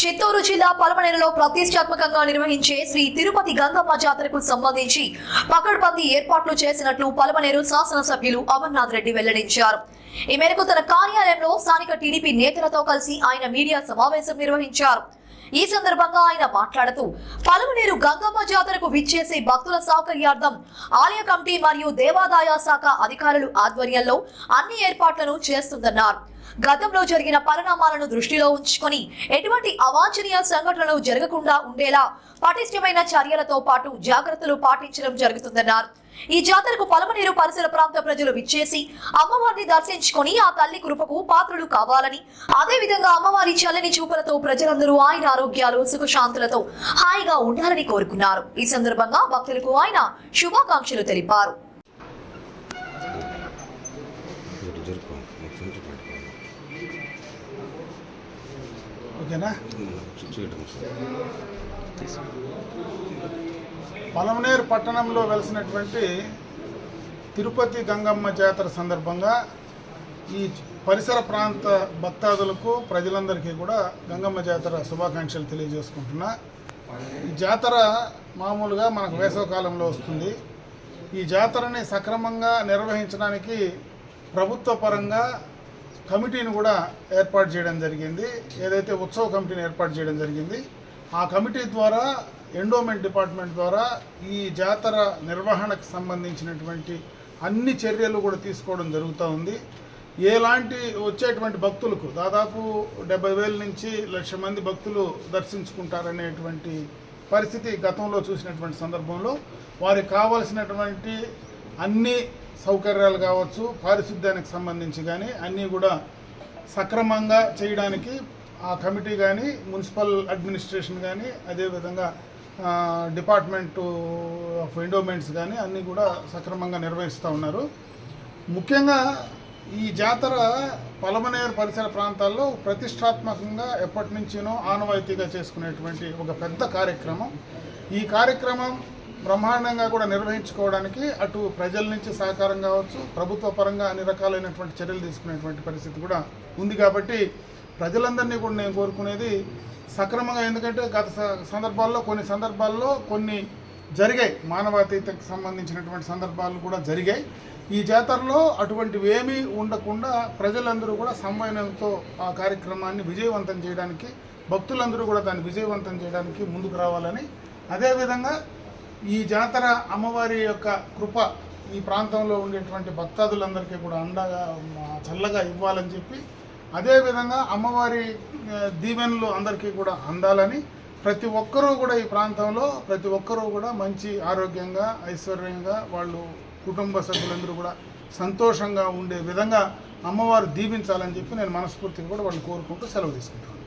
చిత్తూరు జిల్లా పలమనేరులో ప్రతిష్టాత్మకంగా నిర్వహించే శ్రీ తిరుపతి గంగమ్మ జాతరకు సంబంధించి పకడ్బందీ ఏర్పాట్లు చేసినట్లు పలమనేరు శాసనసభ్యులు అమర్నాథ్ రెడ్డి వెల్లడించారు. ఈ మేరకు తన కార్యాలయంలో స్థానిక టీడీపీ నేతలతో కలిసి ఆయన మీడియా సమావేశం నిర్వహించారు. ఈ సందర్భంగా ఆయన మాట్లాడుతూ పలమనేరు గంగమ్మ జాతరకు విచ్చేసే భక్తుల సౌకర్యార్థం ఆలయ కమిటీ మరియు దేవాదాయ శాఖ అధికారులు ఆధ్వర్యంలో అన్ని ఏర్పాట్లను చేస్తుందన్నారు. గతంలో జరిగిన పరిణామాలను దృష్టిలో ఉంచుకొని ఎటువంటి అవాంఛనీయ సంఘటనలు జరగకుండా ఉండేలా పటిష్టమైన చర్యలతో పాటు జాగ్రత్తలు పాటించడం జరుగుతుందన్నారు. ఈ జాతరకు పలమనేరు పరిసర ప్రాంత ప్రజలు విచ్చేసి అమ్మవారిని దర్శించుకొని ఆ తల్లి కృపకు పాత్రలు కావాలని అదే విధంగా అమ్మవారి చల్లని చూపులతో ప్రజలందరూ ఆయన ఆరోగ్యాలు సుఖశాంతులతో హాయిగా ఉండాలని కోరుకున్నారు. ఈ సందర్భంగా భక్తులకు ఆయన శుభాకాంక్షలు తెలిపారు. ఓకేనా? పలమనేరు పట్టణంలో వెలిసినటువంటి తిరుపతి గంగమ్మ జాతర సందర్భంగా ఈ పరిసర ప్రాంత భక్తాదులకు ప్రజలందరికీ కూడా గంగమ్మ జాతర శుభాకాంక్షలు తెలియజేసుకుంటున్నా. ఈ జాతర మామూలుగా మనకు వేసవకాలంలో వస్తుంది. ఈ జాతరని సక్రమంగా నిర్వహించడానికి ప్రభుత్వ పరంగా కమిటీని కూడా ఏర్పాటు చేయడం జరిగింది. ఏదైతే ఉత్సవ కమిటీని ఏర్పాటు చేయడం జరిగింది ఆ కమిటీ ద్వారా ఎండోమెంట్ డిపార్ట్మెంట్ ద్వారా ఈ జాతర నిర్వహణకు సంబంధించినటువంటి అన్ని చర్యలు కూడా తీసుకోవడం జరుగుతూ ఉంది. ఎలాంటి వచ్చేటువంటి భక్తులకు దాదాపు డెబ్బై వేల నుంచి లక్ష మంది భక్తులు దర్శించుకుంటారనేటువంటి పరిస్థితి గతంలో చూసినటువంటి సందర్భంలో వారికి కావాల్సినటువంటి అన్ని సౌకర్యాలు కావచ్చు పారిశుద్ధ్యానికి సంబంధించి కానీ అన్నీ కూడా సక్రమంగా చేయడానికి ఆ కమిటీ కానీ మున్సిపల్ అడ్మినిస్ట్రేషన్ కానీ అదేవిధంగా డిపార్ట్మెంటు ఆఫ్ ఎండోమెంట్స్ కానీ అన్నీ కూడా సక్రమంగా నిర్వహిస్తూ ఉన్నారు. ముఖ్యంగా ఈ జాతర పలమనేరు పరిసర ప్రాంతాల్లో ప్రతిష్టాత్మకంగా ఎప్పటి నుంచినో ఆనవాయితీగా చేసుకునేటువంటి ఒక పెద్ద కార్యక్రమం. ఈ కార్యక్రమం బ్రహ్మాండంగా కూడా నిర్వహించుకోవడానికి అటు ప్రజల నుంచి సహకారం కావచ్చు ప్రభుత్వ పరంగా అన్ని రకాలైనటువంటి చర్యలు తీసుకునేటువంటి పరిస్థితి కూడా ఉంది కాబట్టి ప్రజలందరినీ కూడా నేను కోరుకునేది సక్రమంగా ఎందుకంటే గత స- సందర్భాల్లో కొన్ని సందర్భాల్లో కొన్ని జరిగాయి. మానవాతీతకు సంబంధించినటువంటి సందర్భాలు కూడా జరిగాయి. ఈ జాతరలో అటువంటివి ఏమీ ఉండకుండా ప్రజలందరూ కూడా సమన్వయంతో ఆ కార్యక్రమాన్ని విజయవంతం చేయడానికి భక్తులందరూ కూడా దాన్ని విజయవంతం చేయడానికి ముందుకు రావాలని అదేవిధంగా ఈ జాతర అమ్మవారి యొక్క కృప ఈ ప్రాంతంలో ఉండేటువంటి భక్తాదులందరికీ కూడా అండగా చల్లగా ఇవ్వాలని చెప్పి అదేవిధంగా అమ్మవారి దీవెనలు అందరికీ కూడా అందాలని ప్రతి ఒక్కరూ కూడా ఈ ప్రాంతంలో ప్రతి ఒక్కరూ కూడా మంచి ఆరోగ్యంగా ఐశ్వర్యంగా వాళ్ళు కుటుంబ సభ్యులందరూ కూడా సంతోషంగా ఉండే విధంగా అమ్మవారు దీవించాలని చెప్పి నేను మనస్ఫూర్తిగా కూడా వాళ్ళు కోరుకుంటూ సెలవు తీసుకుంటాను